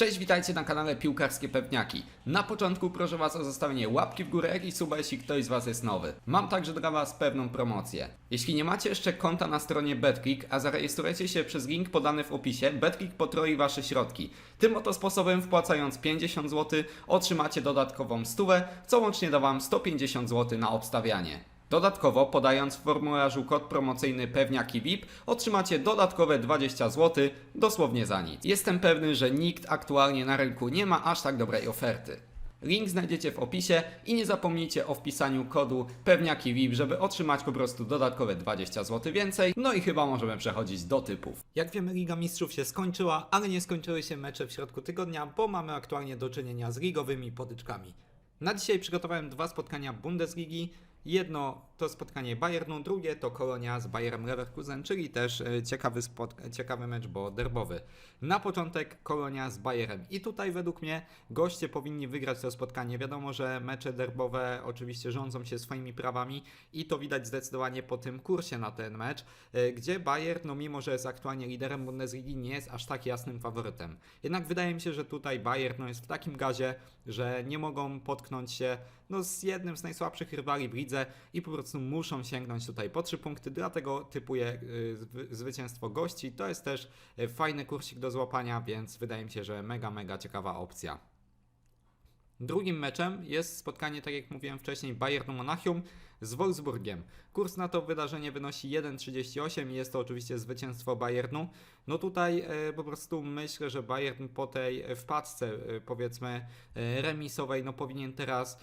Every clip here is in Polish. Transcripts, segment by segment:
Cześć, witajcie na kanale Piłkarskie Pewniaki. Na początku proszę Was o zostawienie łapki w górę, i suba, jeśli ktoś z Was jest nowy. Mam także dla Was pewną promocję. Jeśli nie macie jeszcze konta na stronie BetClick, a zarejestrujecie się przez link podany w opisie, BetClick potroi Wasze środki. Tym oto sposobem, wpłacając 50 zł, otrzymacie dodatkową stówę, co łącznie da Wam 150 zł na obstawianie. Dodatkowo, podając w formularzu kod promocyjny Pewniaki VIP, otrzymacie dodatkowe 20 zł dosłownie za nic. Jestem pewny, że nikt aktualnie na rynku nie ma aż tak dobrej oferty. Link znajdziecie w opisie i nie zapomnijcie o wpisaniu kodu Pewniaki VIP, żeby otrzymać po prostu dodatkowe 20 zł więcej. No i chyba możemy przechodzić do typów. Jak wiemy, Liga Mistrzów się skończyła, ale nie skończyły się mecze w środku tygodnia, bo mamy aktualnie do czynienia z ligowymi potyczkami. Na dzisiaj przygotowałem dwa spotkania Bundesligi. Jedno to spotkanie Bayernu, drugie to Kolonia z Bayerem Leverkusen, czyli też e, ciekawy, spot- ciekawy mecz, bo derbowy. Na początek Kolonia z Bayerem. I tutaj według mnie goście powinni wygrać to spotkanie. Wiadomo, że mecze derbowe oczywiście rządzą się swoimi prawami i to widać zdecydowanie po tym kursie na ten mecz, e, gdzie Bayern, no mimo że jest aktualnie liderem Bundesligi, nie jest aż tak jasnym faworytem. Jednak wydaje mi się, że tutaj Bayern no, jest w takim gazie, że nie mogą potknąć się no, z jednym z najsłabszych rywali w i po prostu muszą sięgnąć tutaj po trzy punkty, dlatego typuję y, zwy- zwycięstwo gości. To jest też y, fajny kursik do złapania, więc wydaje mi się, że mega, mega ciekawa opcja. Drugim meczem jest spotkanie, tak jak mówiłem wcześniej, Bayernu Monachium z Wolfsburgiem. Kurs na to wydarzenie wynosi 1,38 i jest to oczywiście zwycięstwo Bayernu. No tutaj e, po prostu myślę, że Bayern po tej e, wpadce, e, powiedzmy, remisowej, no powinien teraz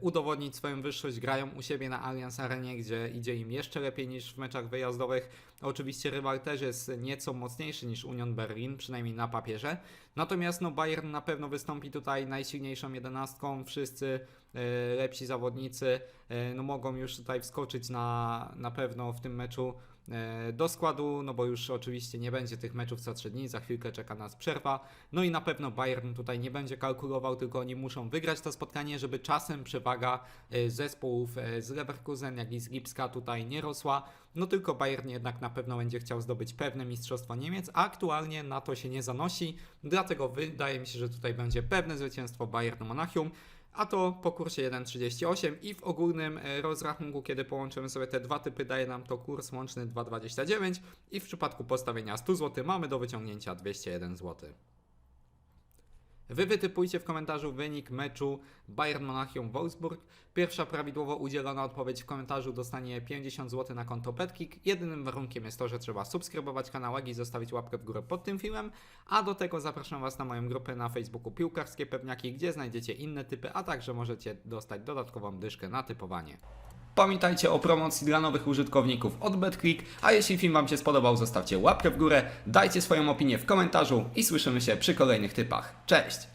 udowodnić swoją wyższość. Grają u siebie na Allianz Arenie, gdzie idzie im jeszcze lepiej niż w meczach wyjazdowych. Oczywiście rywal też jest nieco mocniejszy niż Union Berlin, przynajmniej na papierze. Natomiast no, Bayern na pewno wystąpi tutaj najsilniejszą jedenastką. Wszyscy lepsi zawodnicy e, no, mogą już tutaj wskoczyć na, na pewno w tym meczu e, do składu, no bo już oczywiście nie będzie tych meczów co trzy dni, za chwilkę czeka nas przerwa. No i na pewno Bayern tutaj nie będzie kalkulował, tylko oni muszą wygrać to spotkanie, żeby czasem przewaga e, zespołów e, z Leverkusen, jak i z Lipska tutaj nie rosła. No tylko Bayern jednak na pewno będzie chciał zdobyć pewne mistrzostwo Niemiec, a aktualnie na to się nie zanosi, dlatego wydaje mi się, że tutaj będzie pewne zwycięstwo Bayernu Monachium. A to po kursie 1,38 i w ogólnym e, rozrachunku, kiedy połączymy sobie te dwa typy, daje nam to kurs łączny 2,29 i w przypadku postawienia 100 zł mamy do wyciągnięcia 201 zł. Wy wytypujcie w komentarzu wynik meczu Bayern Monachium Wolfsburg. Pierwsza prawidłowo udzielona odpowiedź w komentarzu dostanie 50 zł na konto Petkik. Jedynym warunkiem jest to, że trzeba subskrybować kanał i zostawić łapkę w górę pod tym filmem. A do tego zapraszam Was na moją grupę na Facebooku Piłkarskie Pewniaki, gdzie znajdziecie inne typy, a także możecie dostać dodatkową dyszkę na typowanie. Pamiętajcie o promocji dla nowych użytkowników od BetClick, a jeśli film Wam się spodobał, zostawcie łapkę w górę, dajcie swoją opinię w komentarzu i słyszymy się przy kolejnych typach. Cześć!